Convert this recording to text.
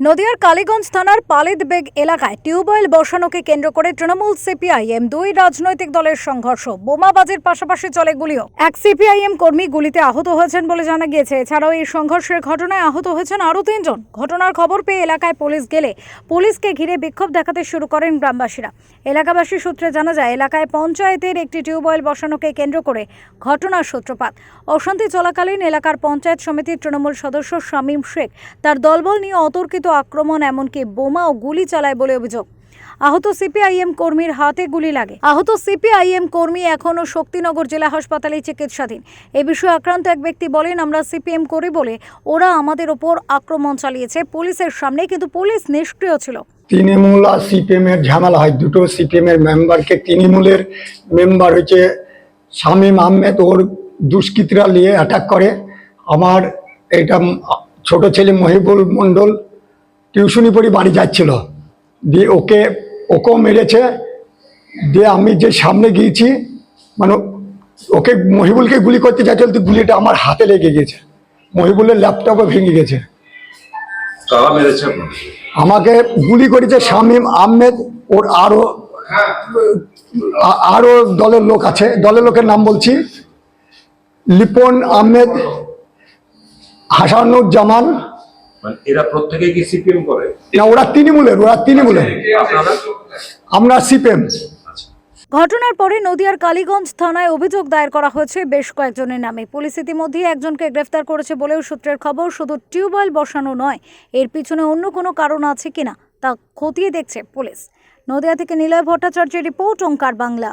নদিয়ার কালীগঞ্জ থানার পালেদ বেগ এলাকায় টিউবওয়েল বসানোকে কেন্দ্র করে তৃণমূল সিপিআইএম দুই রাজনৈতিক দলের সংঘর্ষ। বোমাবাজির পাশাপাশি চলে গুলিও। এক সিপিআইএম কর্মী গুলিতে আহত হয়েছেন বলে জানা গিয়েছে। এছাড়াও এই সংঘর্ষের ঘটনায় আহত হয়েছেন আরও তিনজন। ঘটনার খবর পেয়ে এলাকায় পুলিশ গেলে পুলিশকে ঘিরে বিক্ষোভ দেখাতে শুরু করেন গ্রামবাসীরা। এলাকাবাসী সূত্রে জানা যায়, এলাকায় পঞ্চায়েতের একটি টিউবওয়েল বসানোকে কেন্দ্র করে ঘটনার সূত্রপাত। অশান্তি চলাকালীন এলাকার পঞ্চায়েত সমিতির তৃণমূল সদস্য শামীম শেখ তার দলবল নিয়ে অতর্কিত আক্রমণ, এমনকি বোমা ও গুলি চালায় বলে অভিযোগ। আহত সিপিআইএম কর্মীর হাতে গুলি লাগে। আহত সিপিআইএম কর্মী এখনও শক্তিনগর জেলা হাসপাতালে চিকিৎসাধীন। এ বিষয়ে আক্রান্ত এক ব্যক্তি বলেন, আমরা সিপিএম করি বলে ওরা আমাদের ওপর আক্রমণ চালিয়েছে। পুলিশের সামনে কিন্তু পুলিশ নিষ্ক্রিয় ছিল। তৃণমূল আর সিপিএম এর ঝামেলা হয়। দুটো সিপিএম এর মেম্বারকে তৃণমূলের মেম্বার হচ্ছে শামীম আহমেদ। ওর দুষ্কৃতীরা নিয়ে অ্যাটাক করে। আমার এটা ছোট ছেলে মহিবুল মণ্ডল টিউশনি পড়ি বাড়ি যাচ্ছিল। দিয়ে ওকে ওকেও মেরেছে। দিয়ে আমি যে সামনে গিয়েছি মানে ওকে মহিবুলকে গুলি করতে যাচ্ছিল তো গুলিটা আমার হাতে লেগে গেছে মহিবুলের ল্যাপটপও ভেঙে গেছে। আমাকে গুলি করেছে শামীম আহমেদ ওর আরও আ- আরও দলের লোক আছে দলের লোকের নাম বলছি। লিপন আহমেদ হাসানুজ্জামান মানে এরা প্রত্যেকে কি সিপিএম করে? না ওরা তৃণমূলের ওরা তৃণমূলের আমরা সিপিএম। আচ্ছা। ঘটনার পরে নদিয়ার কালীগঞ্জ থানায় অভিযোগ দায়ের করা হয়েছে বেশ কয়েকজনের নামে। পুলিশ ইতিমধ্যে একজনকে গ্রেফতার করেছে বলেও সূত্রের খবর শুধু টিউবওয়েল বসানো নয় এর পিছনে অন্য কোনো কারণ আছে কিনা তা খতিয়ে দেখছে পুলিশ। নদিয়া থেকে নিলয় ভট্টাচার্যের রিপোর্ট ওঙ্কার বাংলা।